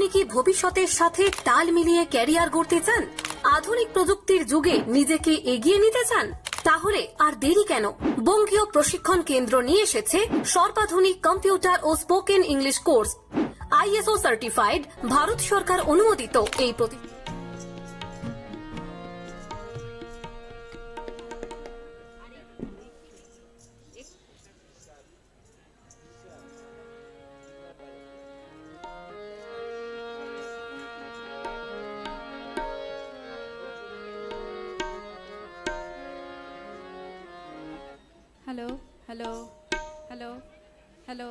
আপনি কি ভবিষ্যতের সাথে তাল মিলিয়ে ক্যারিয়ার গড়তে চান? আধুনিক প্রযুক্তির যুগে নিজেকে এগিয়ে নিতে চান? তাহলে আর দেরি কেন? বঙ্গীয় প্রশিক্ষণ কেন্দ্র নিয়ে এসেছে সর্বাধুনিক কম্পিউটার ও spoken English course. ISO certified, Bharat সরকার অনুমোদিত এই প্রতি হ্যালো হ্যালো হ্যালো হ্যালো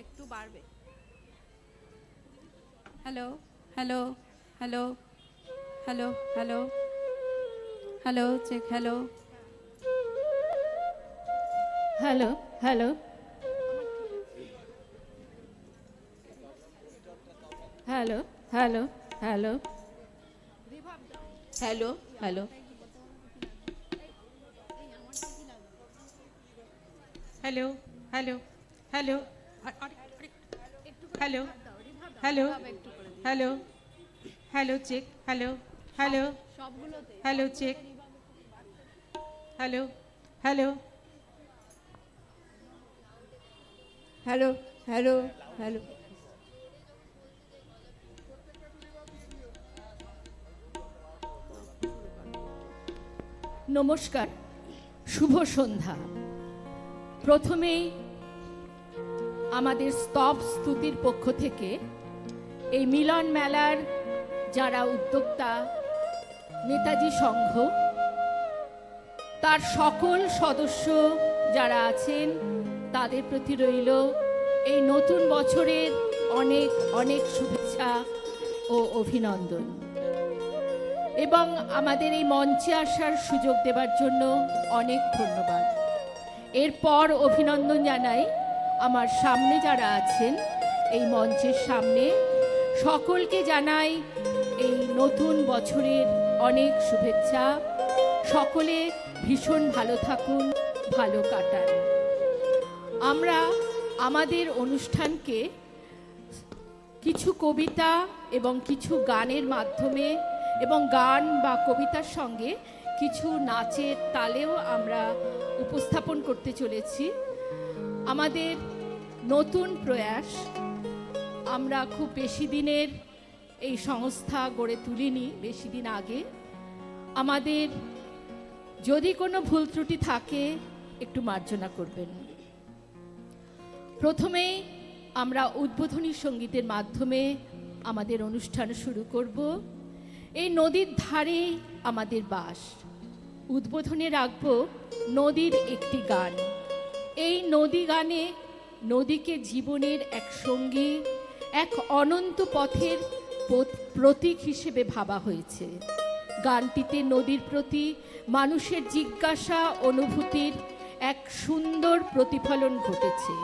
একটু বাড়বে। Hello hello hello hello hello hello check hello. Hello hello. Hello hello hello. Hello hello. Hello hello hello hello hello hello hello check hello hello hello check hello hello hello hello hello নমস্কার শুভ সন্ধ্যা। প্রথমেই আমাদের স্তব স্তুতির পক্ষ থেকে এই মিলন মেলার যারা উদ্যোক্তা, নেতাজি সংঘ, তার সকল সদস্য যারা আছেন, তাদের প্রতি রইল এই নতুন বছরের অনেক অনেক শুভেচ্ছা ও অভিনন্দন। এবং আমাদের এই মঞ্চে আসার সুযোগ দেবার জন্য অনেক ধন্যবাদ। এরপর অভিনন্দন জানাই আমার সামনে যারা আছেন এই মঞ্চের সামনে। সকলকে জানাই এই নতুন বছরের অনেক শুভেচ্ছা। সকলে ভীষণ ভালো থাকুন, ভালো কাটান। আমরা আমাদের অনুষ্ঠানকে কিছু কবিতা এবং কিছু গানের মাধ্যমে এবং গান বা কবিতার সঙ্গে কিছু নাচের তালেও আমরা উপস্থাপন করতে চলেছি। আমাদের নতুন প্রয়াস, আমরা খুব বেশি দিনের এই সংস্থা গড়ে তুলিনি, বেশি দিন আগে। আমাদের যদি কোনো ভুল ত্রুটি থাকে, একটু মার্জনা করবেন। প্রথমেই আমরা উদ্বোধনী সঙ্গীতের মাধ্যমে আমাদের অনুষ্ঠান শুরু করব। এই নদীর ধারে আমাদের বাস। উদ্বোধনে রাখব নদীর একটি গান। এই নদী গানে নদীকে জীবনের এক সঙ্গী, এক অনন্ত পথের প্রতীক হিসেবে ভাবা হয়েছে। গানটিতে নদীর প্রতি মানুষের জিজ্ঞাসা, অনুভূতির এক সুন্দর প্রতিফলন ঘটেছে।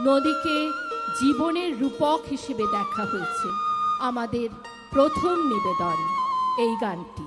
নদীকে জীবনের রূপক হিসেবে দেখা হয়েছে। আমাদের প্রথম নিবেদন এই গানটি।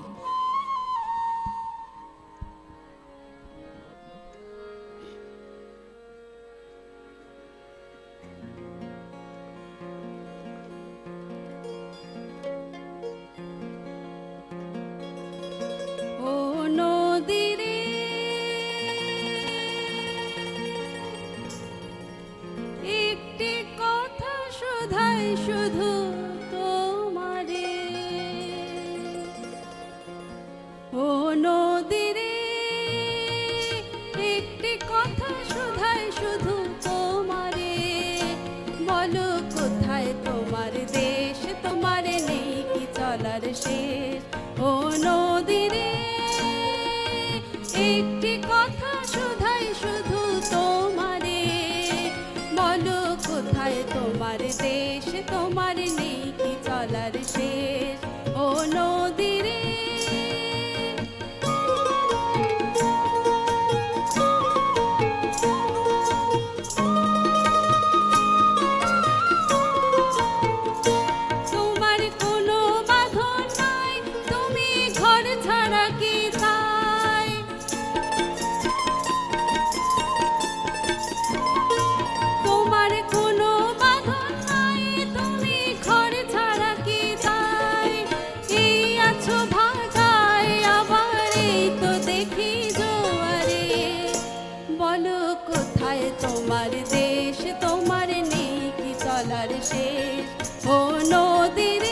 দেশ তোমার নেই। কি চলার শেষ। ও নদী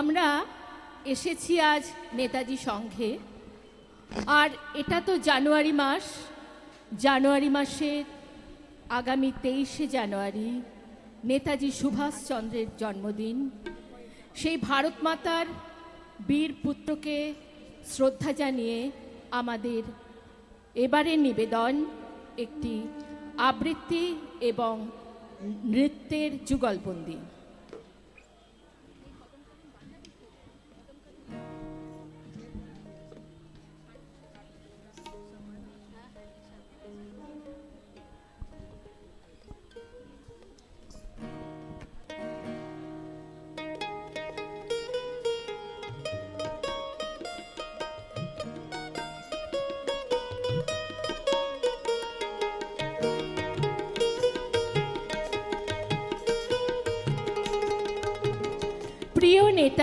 আমরা এসেছি আজ নেতাজি সংঘে। আর এটা তো জানুয়ারি মাস। জানুয়ারি মাসের আগামী তেইশে জানুয়ারি নেতাজি সুভাষচন্দ্রের জন্মদিন। সেই ভারত মাতার বীর পুত্রকে শ্রদ্ধা জানিয়ে আমাদের এবারে নিবেদন একটি আবৃত্তি এবং নৃত্যের যুগলবন্দি।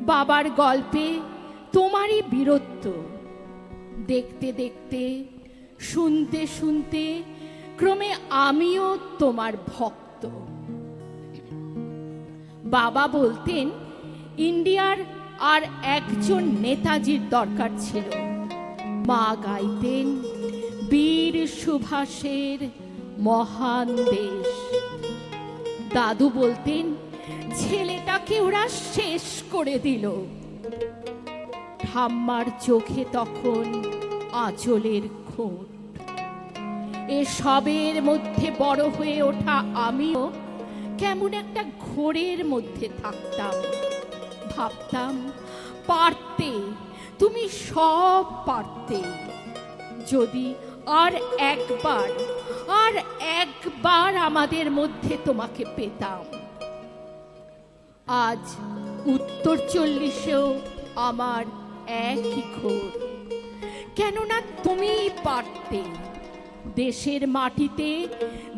বাবার গল্পে তোমারই বীরত্ব। দেখতে দেখতে, শুনতে শুনতে, ক্রমে আমিও তোমার ভক্ত। বাবা বলতেন, ইন্ডিয়ার আর একজন নেতাজির দরকার ছিল। মা গাইতেন, বীর সুভাষের মহান দেশ। দাদু বলতেন ছেলেটাকে ওরা শেষ করে দিল। ঠাম্মার চোখে তখন আঁচলের খুঁট। এসবের মধ্যে বড় হয়ে ওঠা আমিও কেমন একটা ঘোরের মধ্যে থাকতাম। ভাবতাম, পারতে, তুমি সব পারতে। যদি আর একবার আর একবার আমাদের মধ্যে তোমাকে পেতাম। আজ উত্তর চল্লিশেও আমার একই ঘোর কেননা তুমি পারতে। দেশের মাটিতে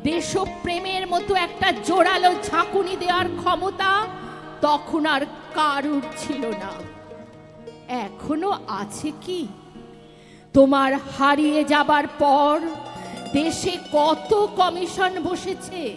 দেশপ্রেমের মতো একটা জোরালো ঝাঁকুনি দেওয়ার ক্ষমতা তখন আর কারুর ছিল না। এখনও আছে কি? তোমার হারিয়ে যাবার পর দেশে কত কমিশন বসেছে?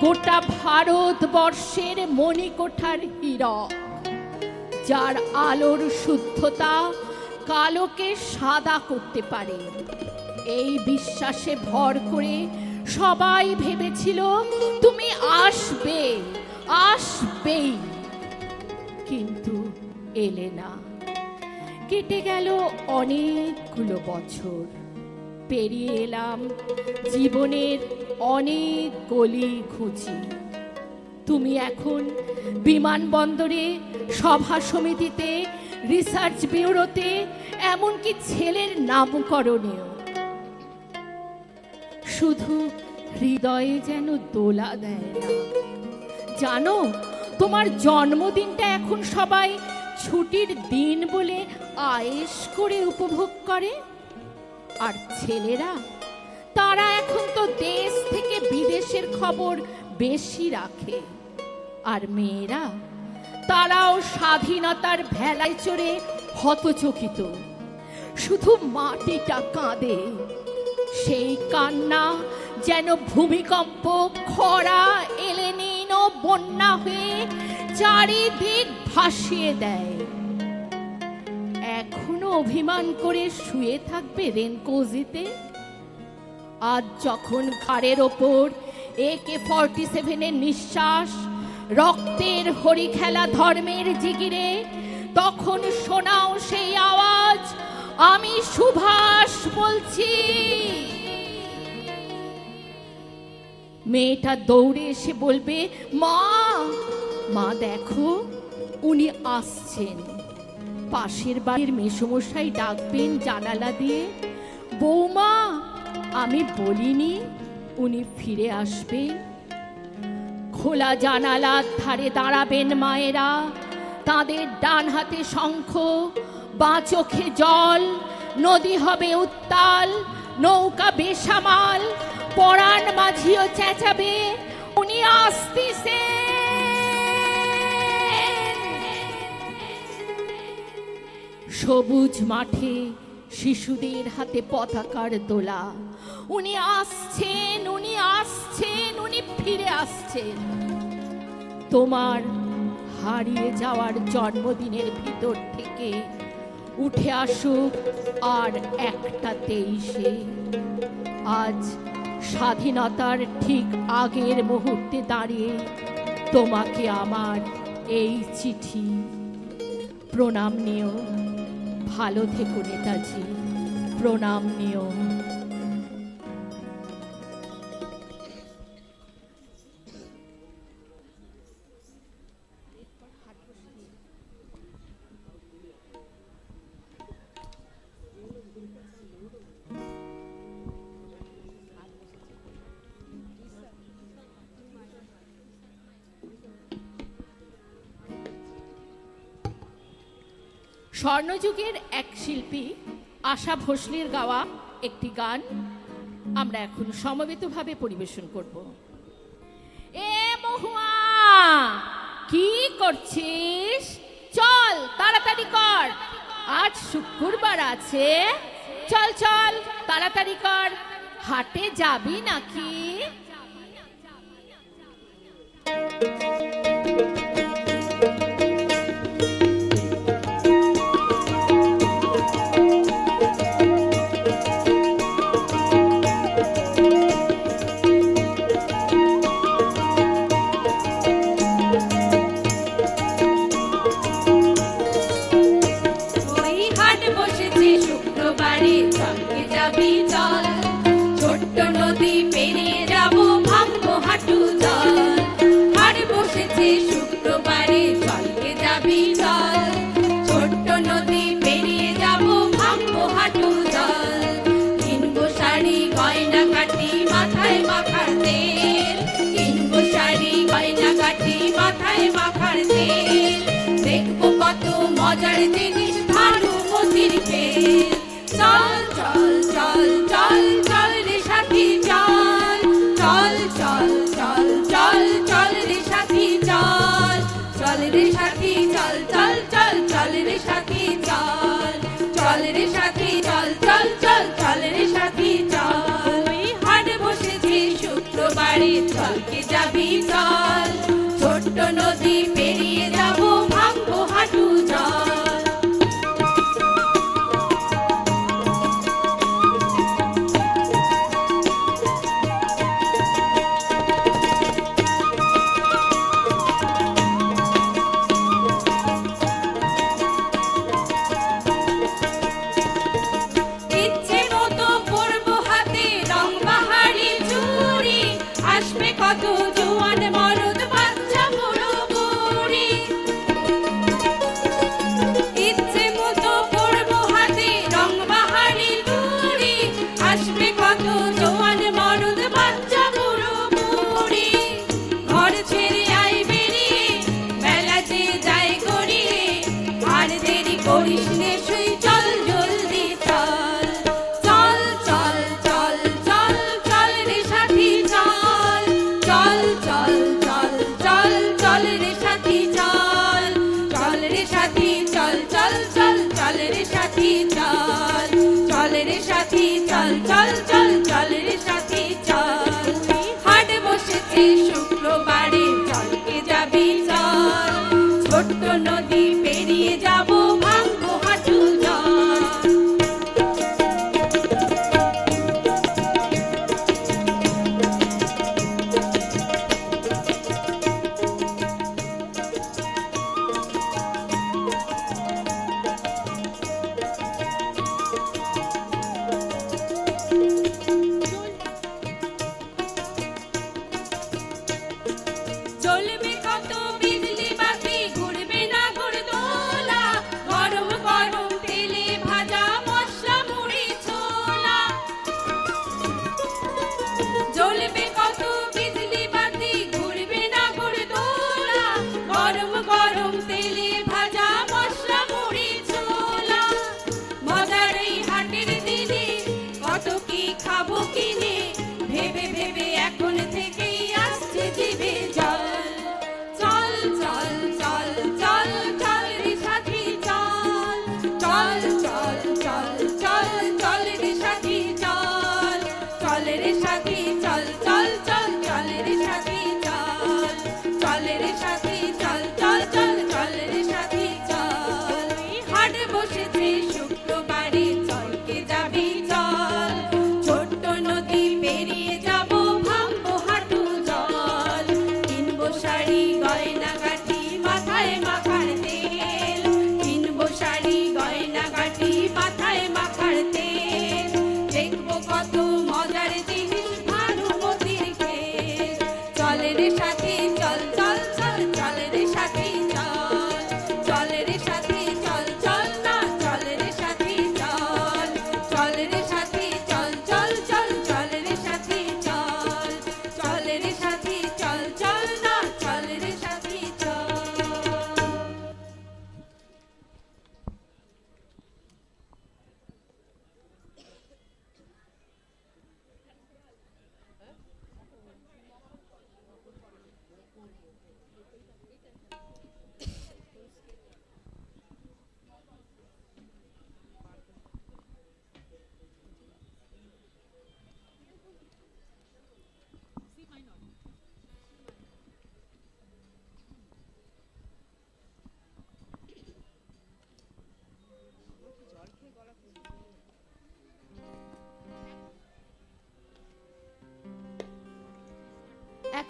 গোটা ভারতবর্ষের মণিকোঠার হীরক, যার আলোর শুদ্ধতা কালোকে সাদা করতে পারে। এই বিশ্বাসে ভর করে সবাই ভেবেছিল, তুমি আসবে, আসবেই। কিন্তু এলে না। কেটে গেল অনেকগুলো বছর। পেরিয়ে এলাম জীবনের অনেক গলি ঘুচি তুমি এখন বিমানবন্দরে, সভা সমিতিতে রিসার্চ ব্যুরোতে এমনকি ছেলের নামকরণেও। শুধু হৃদয়ে যেন দোলা দেয় না। জানো, তোমার জন্মদিনটা এখন সবাই ছুটির দিন বলে আয়েশ করে উপভোগ করে। আর ছেলেরা তারা এখন তো দেশ থেকে বিদেশের খবর বেশি রাখে। আর মেয়েরা, তারাও স্বাধীনতার ভেলায় চড়ে হতচকিত। শুধু মাটিটা কাঁদে, সেই কান্না যেন ভূমিকম্প, খরা, এলেনিন বন্যা হয়ে চারিদিক ভাসিয়ে দেয়। এখনও অভিমান করে শুয়ে থাকবে রেনকোজিতে? আজ যখন ঘাড়ের ওপর একে ফর্টি সেভেনের নিঃশ্বাস, রক্তের হরি খেলা ধর্মের জিগিরে, তখন শোনাও সেই আওয়াজ, আমি সুভাষ বলছি। মেয়েটা দৌড়ে এসে বলবে, মা মা দেখো, উনি আসছেন। পাশের বাড়ির মেসমশাই ডাকবেন জানালা দিয়ে, বৌমা আমি বলিনি, উনি ফিরে আসবেন খোলা জানালার ধারে দাঁড়াবেন মায়েরা, তাদের ডান হাতে শঙ্খ, বা চোখে জল, নদী হবে উত্তাল, নৌকা বেসামাল, পরাণ মাঝিও চেঁচাবে, উনি আসতিসেন সবুজ মাঠে শিশুদের হাতে পতাকার দোলা উনি আসছেন উনি আসছেন, উনি ফিরে আসছেন। তোমার হারিয়ে যাওয়ার জন্মদিনের ভিতর থেকে উঠে আসুক আর একটা তেইশে। আজ স্বাধীনতার ঠিক আগের মুহূর্তে দাঁড়িয়ে তোমাকে আমার এই চিঠি প্রণাম নিও। ভালো থেকো নেতাজি। প্রণাম নিও স্বর্ণযুগের এক শিল্পী, আশা ভোসলের গাওয়া একটি গান আমরা এখন সমবেতভাবে পরিবেশন করব। এ মহুয়া, কি করছিস? চল, তাড়াতাড়ি কর। আজ শুক্রবার আছে। চল চল, তাড়াতাড়ি কর। হাটে যাবি নাকি? মজার জিনিস ভানু মতির পেল চল চল চল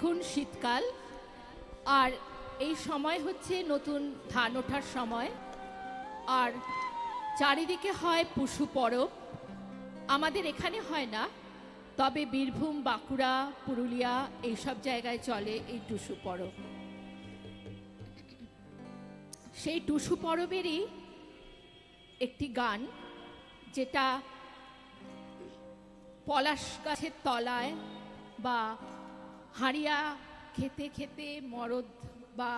এখন শীতকাল, আর এই সময় হচ্ছে নতুন ধান ওঠার সময়। আর চারিদিকে হয় পশু পরব। আমাদের এখানে হয় না, তবে বীরভূম, বাঁকুড়া, পুরুলিয়া এইসব জায়গায় চলে এই টুসু পরব। সেই টুসু পরবেরই একটি গান, যেটা পলাশ গাছের তলায় বা হারিয়া খেতে খেতে মরদ বা